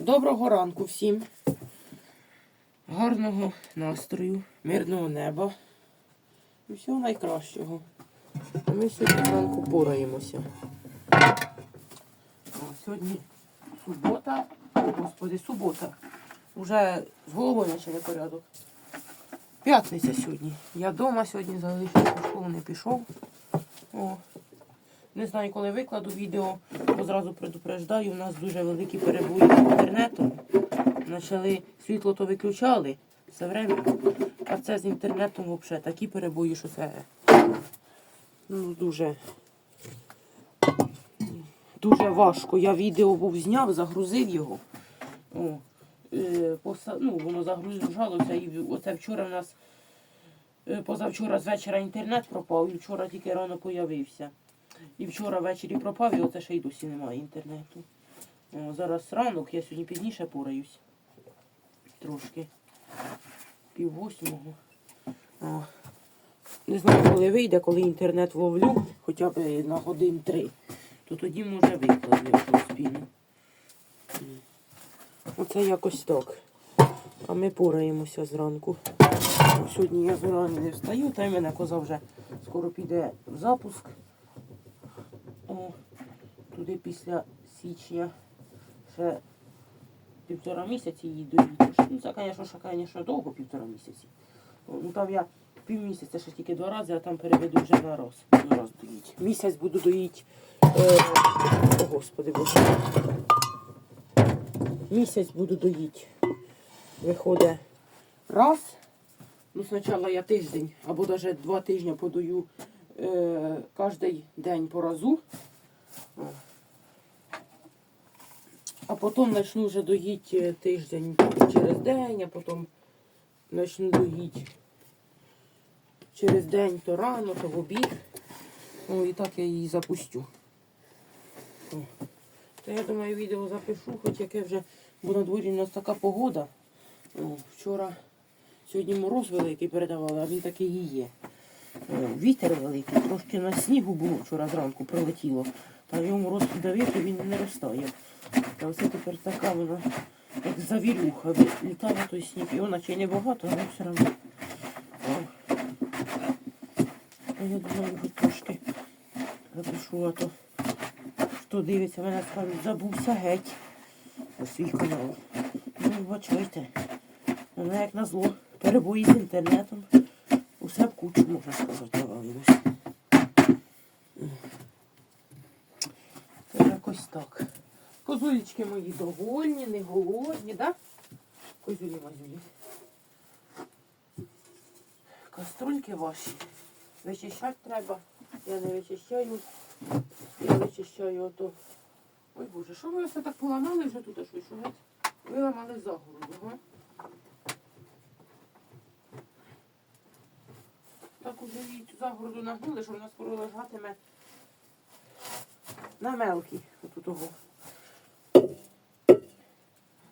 Доброго ранку всім. Гарного настрою, мирного неба. І всього найкращого. А ми сьогодні зранку пораємося. Сьогодні субота. О, Господи, субота. Уже з головою не порядок. П'ятниця сьогодні. Я вдома сьогодні залишився, в школу не пішов. О. Не знаю, коли викладу відео, то зразу предупреждаю, у нас дуже великі перебої з інтернетом. Почали світло то виключали все время. А це з інтернетом взагалі такі перебої, що це ну, дуже, дуже важко. Я відео був зняв, загрузив його. О, е, поса- ну, воно загружалося і оце вчора в нас е, позавчора з вечора інтернет пропав, і вчора тільки рано появився. І вчора ввечері пропав, і оце ще й досі немає інтернету. О, зараз ранок, я сьогодні пізніше пораюсь. Трошки. Пів восьмого. О. Не знаю, коли вийде, коли інтернет ловлю, хоча б на годин три, то тоді може викладу, спільно. Оце якось так. А ми пораємося зранку. Сьогодні я зранку не встаю, та й мене коза вже скоро піде в запуск. Туди після січня ще півтора місяці доїдеш. Ну, це, звісно, ще, звісно, довго півтора місяці. Ну там я півмісяця ще тільки два рази, а там переведу вже на раз. На раз доїть. Місяць буду доїть. Е, о, господи боже. Місяць буду доїть. Виходить раз. Ну, спочатку я тиждень або навіть два тижні подаю е, кожен день по разу. А потім почну вже доїти тиждень через день, а потім почну доїти через день то рано, то в обід. Ну і так я її запустю. О. То я думаю, відео запишу, хоч яке вже, бо на дворі у нас така погода. О, вчора, сьогодні мороз великий передавали, а він такий і є. О, Вітер великий, трошки на снігу було вчора зранку прилетіло. Та його мороз піддавив, то він не розтає. Та оце тепер така вона, як завірюха, літає той сніг. Його наче не багато, але все одно. Я думаю, хоч трошки запишу, а то хто дивиться, мене скажуть, забувся геть у свій канал. Ну, вибачайте. Вона як назло. Перебої з інтернетом. Кучу, можна сказати, навалилось. Це якось так. Козулечки мої довольні, не голодні, да? Козюлі мазюлі. Каструльки ваші. Вичищати треба. Я не вичищаю. Я вичищаю ото. Ой Боже, що ви все так поламали вже тут вийшов? геть? Виламали загороду, ага. Так уже її цю загороду нагнули, що вона скоро лежатиме на мелкій. Отут того.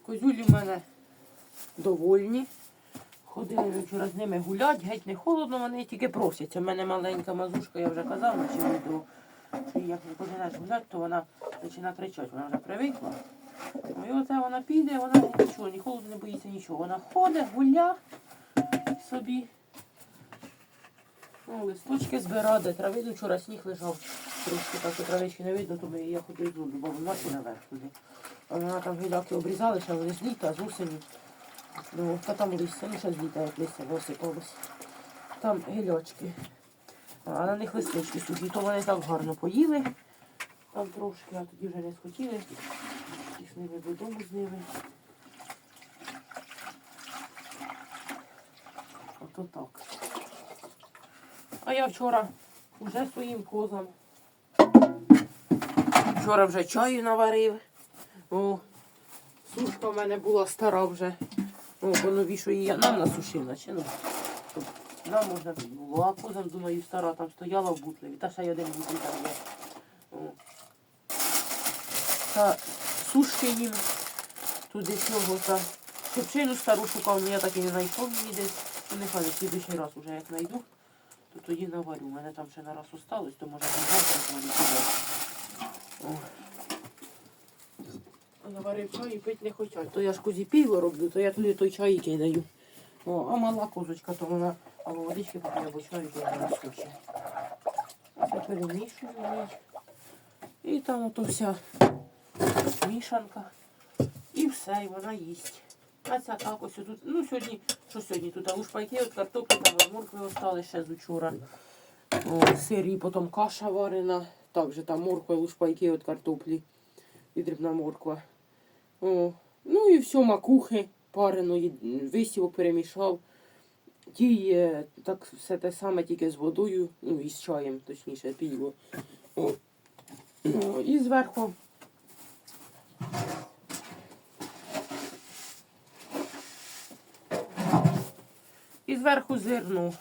Козюлі в мене довольні. Ходили вчора з ними гулять, геть не холодно, вони тільки просяться. У мене маленька мазушка, я вже казав на відео, що як не починаєш гуляти, то вона починає кричати, вона вже привикла. Ну і оце вона піде, вона нічого, ні холоду не боїться нічого. Вона ходить, гуля собі. Листочки збирає, де травину вчора сніг лежав. Трошки так що травички не видно, то я ходив туди, бо вона ще наверх туди. А вона там гіляки обрізали, ще вони з літа, з осені. Ну, та там листя, ну ще з літа, як листя висипалось. Там гілячки. А на них листочки сухі, то вони так гарно поїли. Там трошки, а тоді вже не схотіли. Пішли ми додому з ними. Ото так. А я вчора вже своїм козам. Вчора вже чаю наварив. О, сушка в мене була стара вже. О, бо новішої я нам насушив, наче ну. Нам можна було. А козам, думаю, стара там стояла в бутлеві. Та ще й один бутлі там є. О. Та сушки їм туди цього та шипчину стару шукав, але я так і не знайшов її десь. Ну, нехай в слідуючий раз уже як знайду, то тоді наварю. У мене там ще на раз осталось, то може не. Наварив чай і пити не хочуть. То я ж козі пиво роблю, то я туди той чай і кидаю. О, а мала козочка, то вона або водички поп'є, або чаю, то вона не хоче. Це перемішую. І там ото вся мішанка. І все, і вона їсть. А ця так ось тут. Ну сьогодні, що сьогодні тут? А лушпайки от картоплі, там моркви остали ще з учора. О, сир і потім каша варена. Також там морква, лушпайки від картоплі. І дрібна морква. О, ну і все, макухи пареної, висівок перемішав. Ті е, так все те саме, тільки з водою, ну і з чаєм, точніше, пиво. О. Ну, і зверху. Зверху зерно.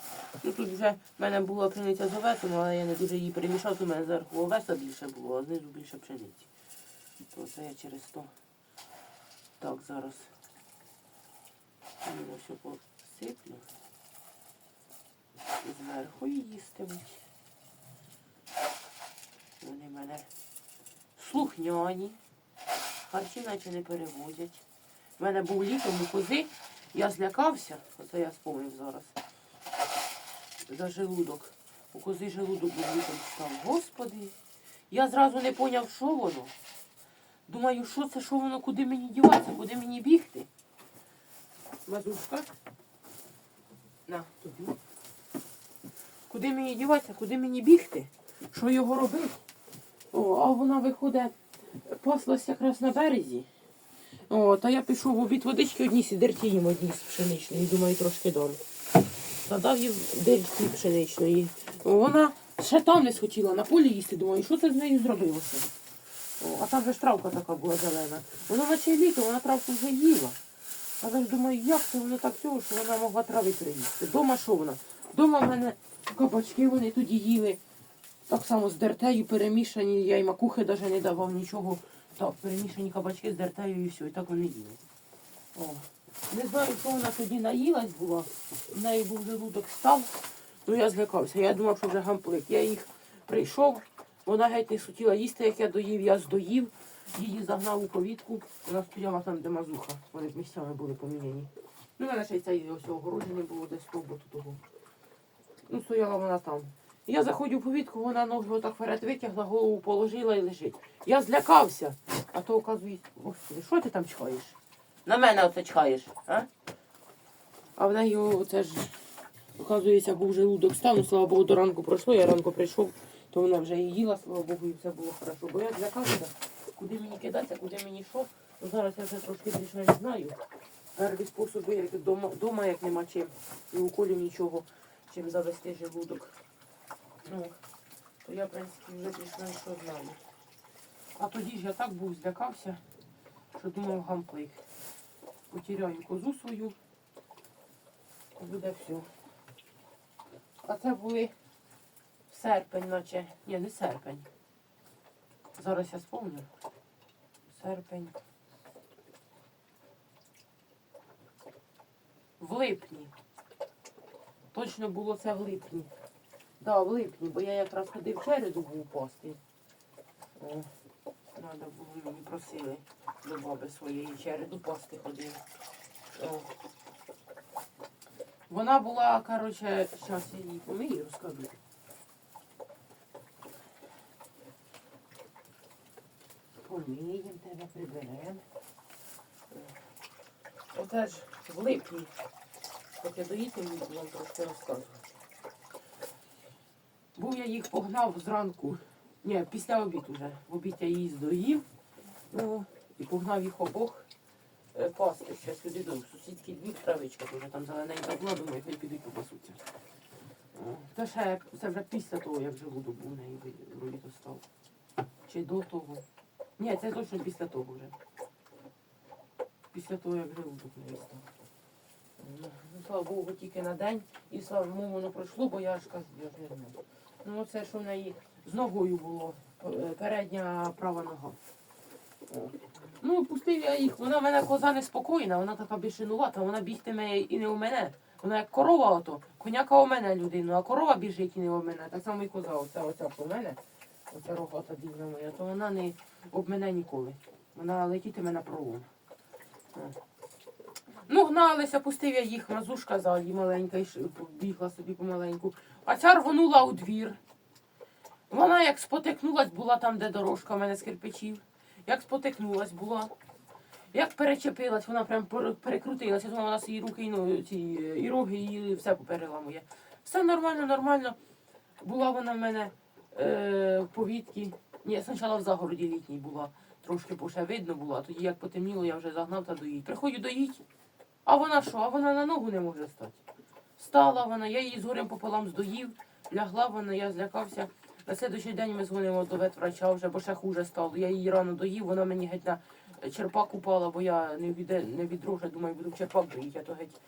Ну тут вже в мене була пшениця з овесом, але я не дуже її перемішав, то в мене зверху овеса більше було, а знизу більше пшениці. То це я через то. Так, зараз. Ну, все посиплю. Зверху і їстимуть. Вони в мене слухняні. Харчі наче не переводять. У мене був літом у кози, я злякався, оце я спомнив зараз. За желудок. У кози желудок був літом став. Господи, я зразу не поняв, що воно. Думаю, що це, що воно, куди мені діватися, куди мені бігти. Мазушка. На, тобі. Куди мені діватися, куди мені бігти? Що його робити? О, а вона виходить, паслась якраз на березі. О, та я пішов в обід водички одні сідерті їм одні з пшеничної, думаю, трошки дам. Надав їм дерті пшеничної. Вона ще там не схотіла на полі їсти, думаю, що це з нею зробилося? О, а там же ж травка така була зелена. Вона наче літо, вона травку вже їла. Але ж думаю, як це воно так цього, що вона могла трави приїсти. Дома що вона? Дома в мене кабачки вони тоді їли. Так само з дертею перемішані, я й макухи навіть не давав нічого. Так, перемішані кабачки з дертею і все, і так вони їли. О. Не знаю, що вона тоді наїлась була. В неї був желудок став, ну я злякався. Я думав, що вже гамплик. Я їх прийшов, вона геть не хотіла їсти, як я доїв, я здоїв, її загнав у повітку. Вона стояла там, де мазуха. Вони місцями були поміняні. Ну, в мене ще й цей ось огороджений було десь того того. Ну, стояла вона там. Я заходжу в повітку, вона ноги отак вперед витягла, голову положила і лежить. Я злякався. А то оказується, господи, що ти там чхаєш? На мене оце чхаєш, а? А в неї оце ж, оказується, був желудок став, ну, слава Богу, до ранку пройшло, я ранку прийшов, то вона вже і їла, слава Богу, і все було хорошо. Бо я злякався, куди мені кидатися, куди мені що. Ну, зараз я вже трошки більше не знаю. Перші способи, як вдома як нема чим, і у колі нічого, чим завести желудок. Ну, то я, в принципі, вже більш-менш що знаю. А тоді ж я так був злякався, що думав гамплик. Потеряю козу свою. Буде все. А це були серпень, наче. Ні, не серпень. Зараз я спомню. Серпень. В липні. Точно було це в липні. Да, в липні, бо я якраз ходив череду був. О, Надо було мені просили до баби своєї череду пасти ходив. Вона була, коротше, зараз я її помию, розкажу. Помиємо тебе, приберемо. Оце ж в липні. Поки доїти мені вам трошки розказувати. Був я їх погнав зранку. Ні, після обід уже. В обід я її здоїв. Ну, і погнав їх обох е, пасти ще сюди до сусідський двір травичка, вже там зелененька була, думаю, хай підуть попасуться. Це ще це вже після того, як желудок був неї ви- вроді то став. Чи до того. Ні, це точно після того вже. Після того, як желудок в неї став. Ну, слава Богу, тільки на день. І слава Богу, воно пройшло, бо я ж кажу, я ж не знаю. Ну, це що в неї з ногою було, е, передня права нога. Ну, пустив я їх. Вона в мене коза неспокійна, вона така бішенувата, вона бігтиме і не у мене. Вона як корова ото. Коняка у мене людину, а корова біжить і не у мене. Так само і коза, оця оця у мене. Оця рогата дівна моя, то вона не об мене ніколи. Вона летітиме на пролом. Ну, гналися, пустив я їх, мазушка ззаді маленька, бігла собі помаленьку. А ця рвонула у двір. Вона як спотикнулась, була там, де дорожка в мене з кирпичів. Як спотикнулась була. Як перечепилась, вона прям пер- перекрутилася, я вона свої руки і, ну, ці, і роги, і все переламує. Все нормально, нормально. Була вона в мене е, в повітці. Ні, спочатку в загороді літній була. Трошки ще видно було, тоді як потемніло, я вже загнав та доїть. Приходжу доїть, а вона що? А вона на ногу не може стати. Встала вона, я її з горем пополам здоїв, лягла вона, я злякався. На слідуючий день ми дзвонимо до ветврача вже, бо ще хуже стало. Я її рано доїв, вона мені геть на черпак упала, бо я не від, не відро думаю, буду в черпак доїти, а то геть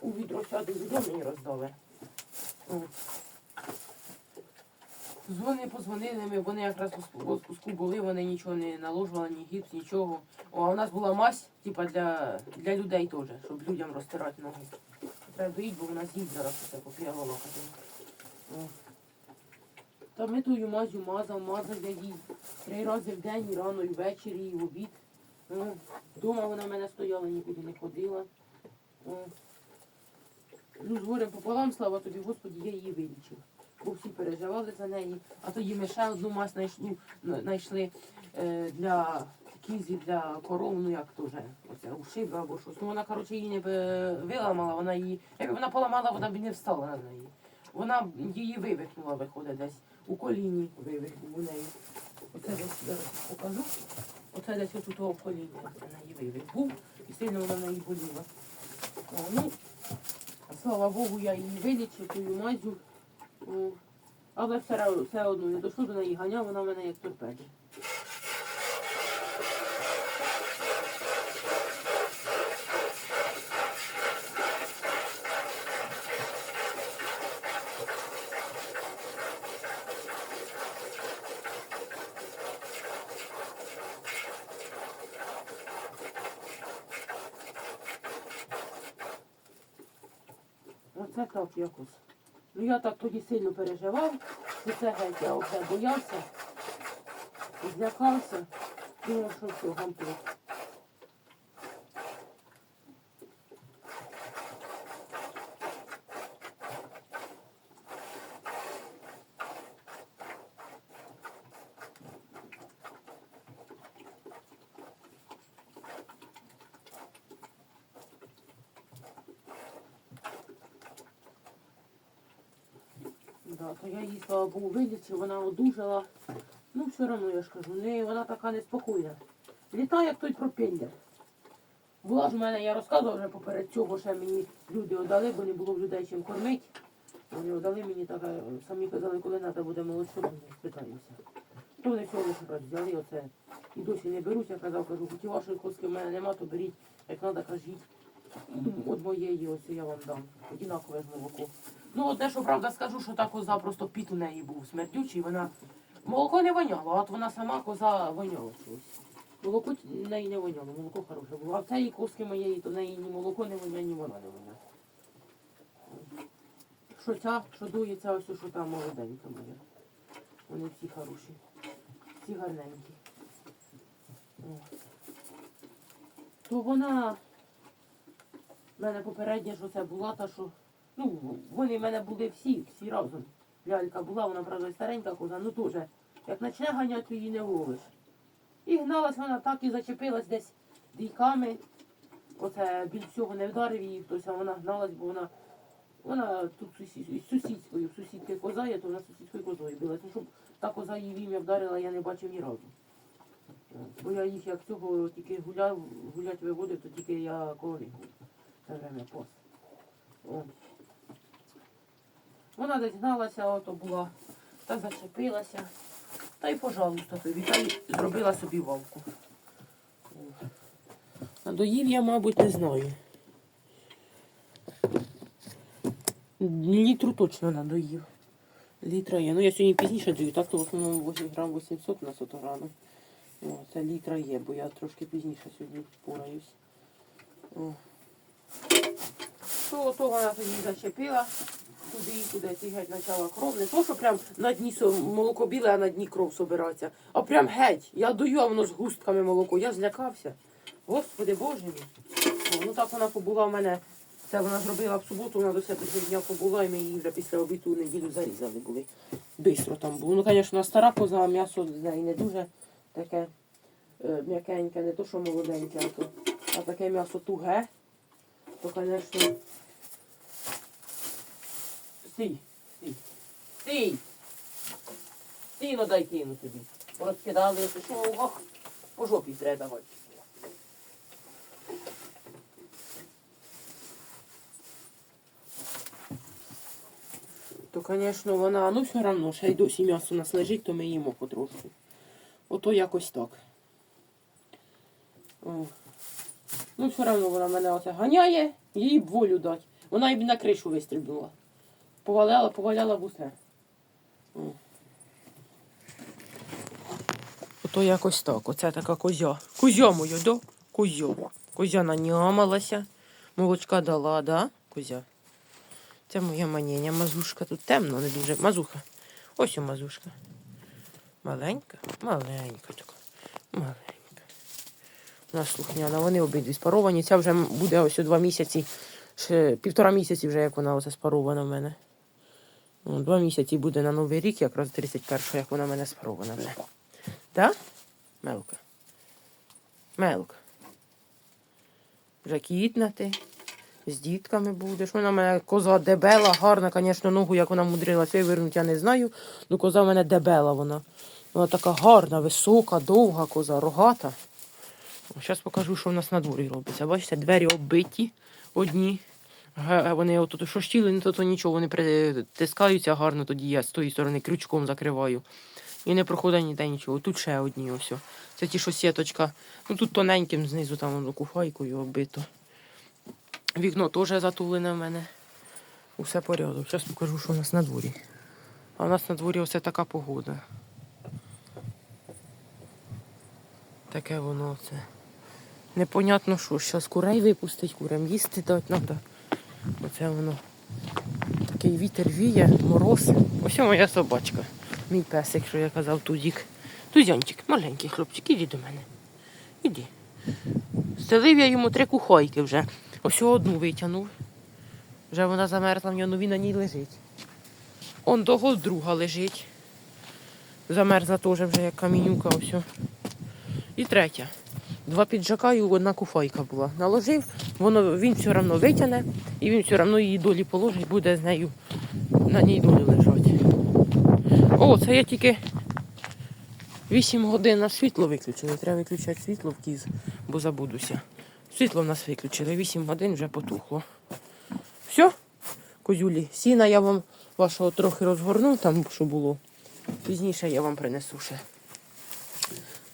у відро сяду, відро мені роздали. Дзвони, позвонили ми, вони якраз в спуску були, вони нічого не наложували, ні гіпс, нічого. О, а у нас була мазь, типа для, для людей теж, щоб людям розтирати ноги. Треба доїть, бо у нас їсть зараз усе, поки я. Та ми тою мазю мазав, мазав я їй три рази в день, і рано, і ввечері, і в обід. Дома вона в мене стояла, нікуди не ходила. Ну, з горем пополам, слава тобі, Господі, я її вилічив. Бо всі переживали за неї. А тоді ми ще одну мазь знайшли, ну, е, для кізі, для коров, ну як то вже, оце ушиба або щось. Ну вона, коротше, її не би виламала, вона її. Якби вона поламала, вона б не встала на неї. Вона б її вивихнула, виходить десь. У коліні вивихнув у неї. Оце десь зараз покажу. Оце десь ось у коліні. Оце на її вивих був. І сильно вона на неї боліла. О, ну, слава Богу, я її вилічив, тою мазю. Але все, все одно не дійшло до неї ганяв, вона в мене як торпеді. Оце так якось. Ну я так тоді сильно переживав, і це геть, я вже боявся, злякався, думав, що все, гамплюк. Да, то я її, слава Богу, вилічив, вона одужала. Ну, все одно, я ж кажу, не, вона така неспокійна. Літає, як той пропеллер. Була ж в мене, я розказувала вже поперед цього, ще мені люди отдали, бо не було людей чим кормити. Вони отдали мені так, е, самі казали, коли треба буде молодшо, ми спитаємося. То вони всього лише раз взяли оце. І досі не беруть, я казав, кажу, хоч і вашої коски в мене нема, то беріть, як треба, кажіть. От моєї ось я вам дам. Одинакове ж молоко. Ну, одне, що правда скажу, що та коза просто піт у неї був смердючий, вона молоко не воняло, а от вона сама коза воняла чогось. Молоко неї не воняло, молоко хороше було. А в цієї коски моєї, то в неї ні молоко не воняє, ні вона не воняє. Що ця, що дується, ось що там молоденька моя. Вони всі хороші. Всі гарненькі. О. То вона в мене попередня, що це була та, що. Ну, вони в мене були всі, всі разом. Лялька була, вона, правда, старенька коза, ну теж. Як почне ганяти, то її не ловиш. І гналась вона так і зачепилась десь дійками. Оце біль всього не вдарив її хтось, вона гналась, бо вона. Вона тут сусід, сусідською, сусідки коза є, то вона сусідською козою билась. Ну, щоб та коза її в ім'я вдарила, я не бачив ні разу. Бо я їх як цього тільки гуляв, гулять виводив, то тільки я був. Це время пос. Вона десь гналася, ото була, та зачепилася. Та й пожалуйста тобі, та й зробила собі вовку. Надоїв я, мабуть, не знаю. Літру точно надоїв. Літра є. Ну я сьогодні пізніше даю, так то в основному 8 грам 800 на сото рано. О, це літра є, бо я трошки пізніше сьогодні пораюсь. О. То, то вона тоді зачепила. Туди, і туди, ці геть почала кров. Не то, що прям на дні молоко біле, а на дні кров собирається. А прям геть. Я даю, а воно з густками молоко. Я злякався. Господи Боже мій. Ну так вона побула в мене. Це вона зробила в суботу, вона до себе дня побула, і ми її вже після обіду неділю зарізали були. Бистро там було. Ну, звісно, стара коза, м'ясо з неї не дуже таке е, м'якеньке, не то, що молоденьке, а, то, а таке м'ясо туге, то, звісно. Стій, стій, стій. Стій, ну дай кину тобі. Розкидали, що ох, по жопі треба давати. То, звісно, вона, ну все одно, ще й досі м'ясо у нас лежить, то ми їмо потрошку. Ото якось так. О. Ну, все одно вона мене оце ганяє, їй б волю дати. Вона і на кришу вистрибнула. Поваляла, поваляла в Ото якось так. Оце така козя. Козя моя, да? Козя. Козя нанямалася. Молочка дала, да? Козя. Це моя маніня. Мазушка тут темно, не дуже. Мазуха. Ось о мазушка. Маленька, маленька така. Маленька. Вона слухняна. Вони обидві спаровані. Ця вже буде ось у два місяці. Ще півтора місяці вже як вона оце спарована в мене. Ну, два місяці буде на Новий рік, якраз 31-го, як вона мене вже. Так? Мелка. Мелка. Вже кітнати. З дітками будеш. Вона в мене коза дебела, гарна, звісно, ногу, як вона мудрилася вивернути, я не знаю. Ну, коза в мене дебела вона. Вона така гарна, висока, довга коза, рогата. Зараз покажу, що в нас на дворі робиться. Бачите, двері оббиті одні. Ге- Вони отут що щілини, то, то нічого, вони притискаються гарно, тоді я з тої сторони крючком закриваю. І не проходить ніде нічого. Тут ще одні ось. Це ті, що сіточка. Ну тут тоненьким знизу там воно куфайкою оббито. Вікно теж затулене в мене. Усе порядок. Зараз покажу, що у нас на дворі. А у нас на дворі ось така погода. Таке воно це. Непонятно що. Зараз курей випустить, курям їсти дати треба. Оце воно. Такий вітер віє, мороз. Ось моя собачка. Мій песик, що я казав, Тузік. Тузянчик, маленький хлопчик, іди до мене. Іди. Стелив я йому три кухойки вже. Ось одну витягнув. Вже вона замерзла в нього, він на ній лежить. Он того друга лежить. Замерзла теж вже як камінюка. Ось. І третя. Два піджака і одна куфайка була. Наложив, воно, він все одно витягне, і він все одно її долі положить, буде з нею на ній долі лежати. О, це я тільки 8 годин на світло виключили. Треба виключати світло в кіз, бо забудуся. Світло в нас виключили. 8 годин вже потухло. Все, козюлі, сіна я вам вашого трохи розгорну, там що було. Пізніше я вам принесу ще.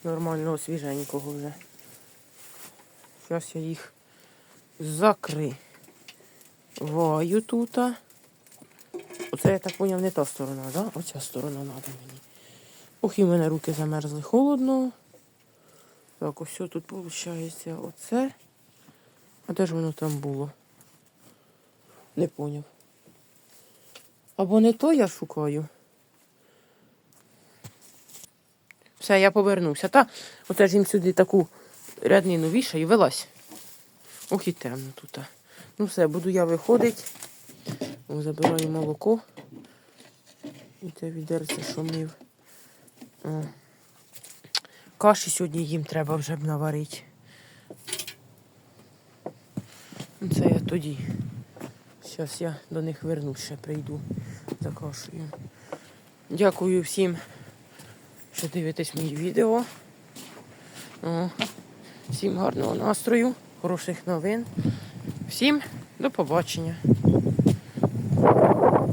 Нормального свіженького вже. Зараз я їх закриваю тут. Оце я так поняв, не та сторона, да? Оця сторона треба мені. Ох, і в мене руки замерзли холодно. Так, ось тут виходить оце. А де ж воно там було? Не поняв. Або не то я шукаю. Все, я повернувся. Та оце ж їм сюди таку ряднину вішаю і вилазь. Ох і темно тут. Ну все, буду я виходити. Забираю молоко. І те відерце, мив. О. Каші сьогодні їм треба вже б наварити. Ну, Це я тоді. Зараз я до них вернусь, ще прийду за кашею. Дякую всім, що дивитесь мої відео. О, всім гарного настрою, хороших новин. Всім до побачення.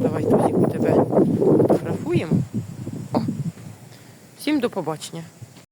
Давай тоді тебе фотографуємо. О. Всім до побачення.